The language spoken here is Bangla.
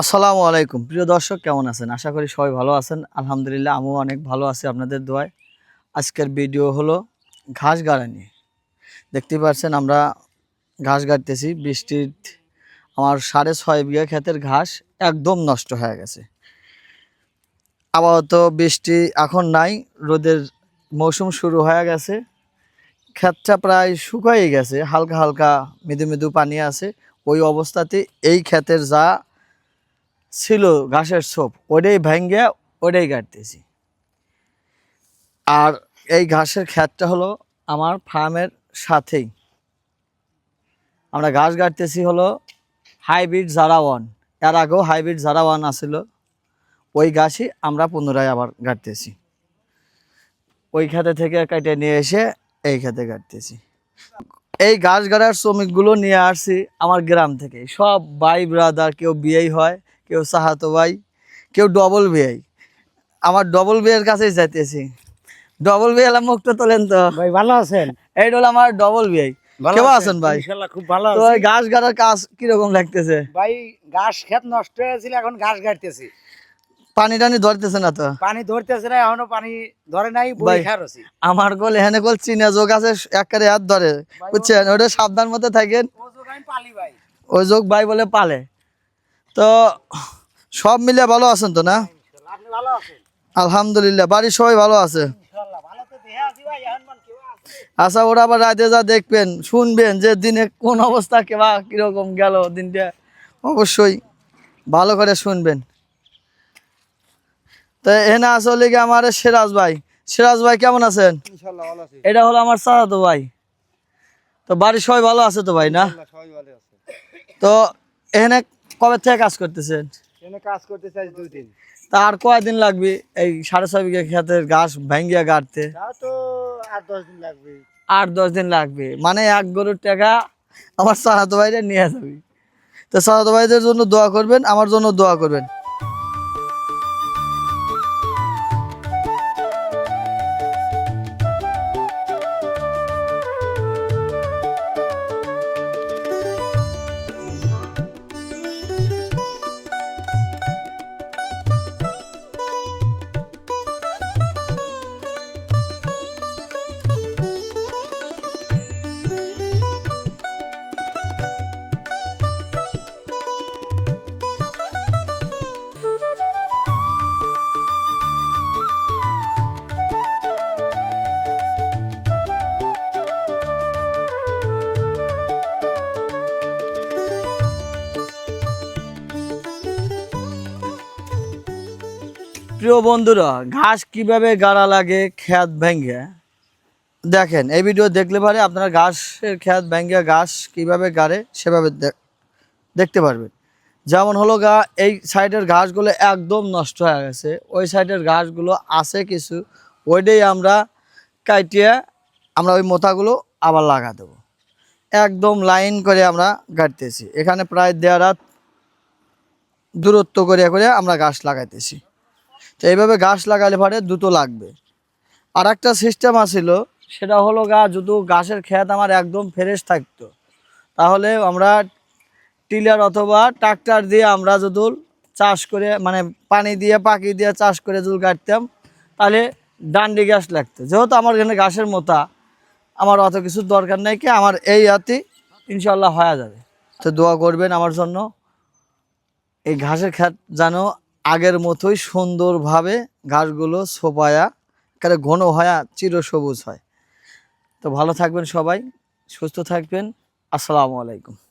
আসসালামু আলাইকুম। প্রিয় দর্শক, কেমন আছেন? আশা করি সবাই ভালো আছেন। আলহামদুলিল্লাহ, আমিও অনেক ভালো আছি আপনাদের দোয়ায়। আজকের ভিডিও হলো ঘাস গাড়া নিয়ে। দেখতে পাচ্ছেন, আমরা ঘাস গাড়তেছি। বৃষ্টির আমার সাড়ে ছয় বিঘা ক্ষেতের ঘাস একদম নষ্ট হয়ে গেছে। আপাতত বৃষ্টি এখন নাই, রোদের মৌসুম শুরু হয়ে গেছে। ক্ষেতটা প্রায় শুকাই গেছে, হালকা হালকা মৃদু মৃদু পানি আছে। ওই অবস্থাতে এই ক্ষেতের যা ছিল ঘাসের ছোপ ওটাই ভেঙ্গে ওটাই কাটতেছি। আর এই ঘাসের ক্ষেতটা হলো আমার ফার্মের সাথেই। আমরা ঘাস কাটতেছি হলো হাইব্রিড জারা ওয়ান। এর আগেও হাইব্রিড জারা ওয়ান আসিল ওই ঘাসই আমরা পুনরায় আবার কাটতেছি। ওই খেতে থেকে কেটে নিয়ে এসে এই খেতে কাটতেছি। এই গাছ গাড়ার শ্রমিকগুলো নিয়ে আসছি আমার গ্রাম থেকে সব ভাই ব্রাদার কেউ বিয়েই হয় কেউ সাহাতো ভাই কেউ ডবল বিয়ে আমার ডবল বিয়ের কাছেই যাইতেছি। ডবল বিয়ে এলাম মুখটা তোলেন তো। ভাই ভালো আছেন? এই হলো আমার ডবল বিয়ে কেমন আছেন? ভাই? খুব ভালো তো ঘাস গাড়ার কাজ কীরকম লাগতেছে? ভাই ঘাস ক্ষেত নষ্ট হয়েছিল এখন ঘাস কাটতেছি পানি টানি ধরতেছে না তো? পানি ধরতেছে না এখনও পানি ধরে নাই বই। আমার গোল এখানে গোল চিনা যোগ আছে একবারে হাত ধরে। বুঝছেন? ওটা সাবধান মতো থাকেন। ওই যোগ ভাই বলে পালে। তো সব মিলে ভালো আছেন তো না? আলহামদুলিল্লাহ বাড়ির সবাই ভালো আছে? আচ্ছা ওরা আবার রাতে যা দেখবেন শুনবেন যে দিনে কোন অবস্থা কেবা কীরকম গেল দিনটা। অবশ্যই ভালো করে শুনবেন। তো এনে আসলে কি আমার সিরাজ ভাই? সিরাজ ভাই কেমন আছেন? এটা হলো আমার তো ভাই। তো বাড়ির সবাই ভালো আছে তো ভাই না? তো এখানে কবে থেকে কাজ করতেছেন? কাজ করতে চাই দুই দিন। তা আর কয়দিন লাগবে এই সাড়ে ছয় বিঘা খেতের ঘাস ভেঙ্গিয়া গাড়তে? তো আট দশ দিন লাগবে। আট দশ দিন লাগবে। মানে এক গরুর টাকা আমার সাহাতো ভাইরা নিয়ে যাবি। তো সাহাতো ভাইদের জন্য দোয়া করবেন আমার জন্য দোয়া করবেন। প্রিয় বন্ধুরা, ঘাস কীভাবে গাড়া লাগে খ্যাত ভেঙ্গে দেখেন, এই ভিডিও দেখলে পারে আপনারা ঘাসের খ্যাত ভেঙ্গে ঘাস কীভাবে গাড়ে সেভাবে দেখতে পারবেন। যেমন হলো গা, এই সাইডের ঘাসগুলো একদম নষ্ট হয়ে গেছে। ওই সাইডের ঘাসগুলো আছে কিছু, ওইটাই আমরা কাটিয়ে আমরা ওই মোতাগুলো আবার লাগা দেবো। একদম লাইন করে আমরা গাড়তেছি এখানে প্রায় দেড় হাত দূরত্ব করে করে আমরা গাছ লাগাইতেছি। তো এইভাবে গাছ লাগালে পরে, দুটো লাগবে। আর একটা সিস্টেম আছিল সেটা হলো গা, যদি গাছের ক্ষেত আমার একদম ফ্রেশ থাকতো, তাহলে আমরা টিলার অথবা ট্রাক্টর দিয়ে আমরা যদি চাষ করে মানে পানি দিয়ে পাকি দিয়ে চাষ করে যদি কাটতাম, তাহলে ডান্ডি গাছ লাগতো। যেহেতু আমার এখানে গাছের মোতা আমার অত কিছু দরকার নেই কি, আমার এই হাতি ইনশাল্লাহ হয়ে যাবে। তো দোয়া করবেন আমার জন্য, এই ঘাসের ক্ষেত যেন আগের মতোই সুন্দরভাবে ঘাসগুলো সোপায়া কারে ঘন হয়া চিরসবুজ হয়। তো ভালো থাকবেন সবাই, সুস্থ থাকবেন। আসসালামু আলাইকুম।